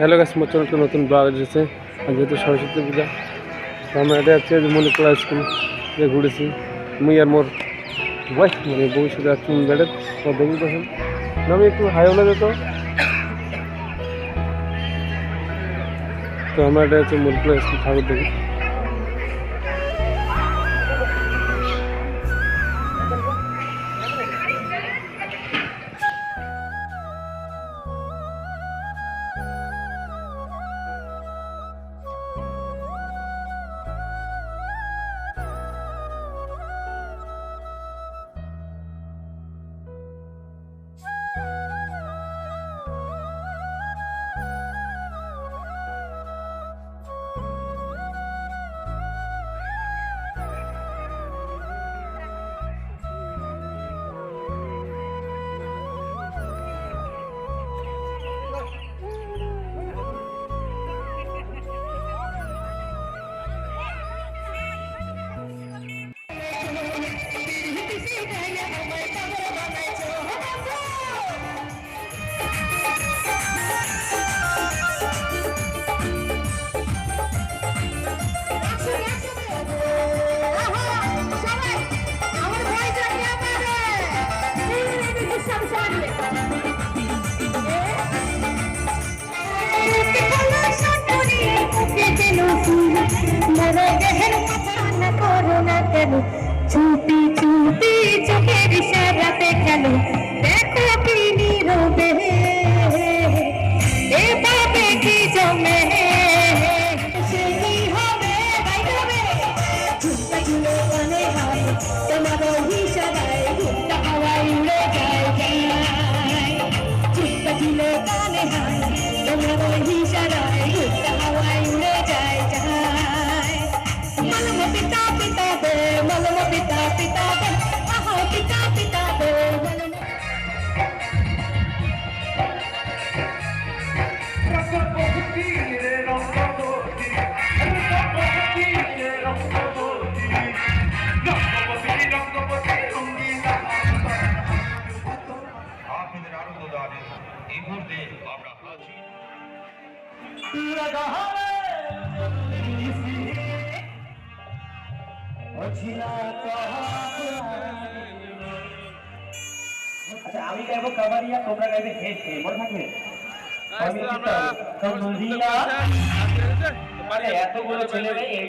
Hello গাছ মোর একটা নতুন ব্লগ এসেছে। আর যেহেতু সরস্বতী পূজা, তো আমরা এটা হচ্ছে মনে স্কুল যে ঘুরেছি। মুই আর মোর ওয়াইফ মানে ভবিষ্যতে আর চুন বেড়ে তো দেখি তখন আমি একটু হাই হলে যেত। তো আমরা এটা হচ্ছে মণিকলা স্কুল ঠাকুর দেখি। চুপি চুপি চোখের ইশারাতে খেল দেখো কি নীরবে এভাবে কি জমে তোমার ইশারায় ঘুমটা হাওয়ায় উড়ে যায় এই মুহূর্তে আমরা আছি আচ্ছা আমি গাইবো কাবারিয়া তোমরা গাইবে হেড হে মনে থাকবে। এতগুলো ছেলে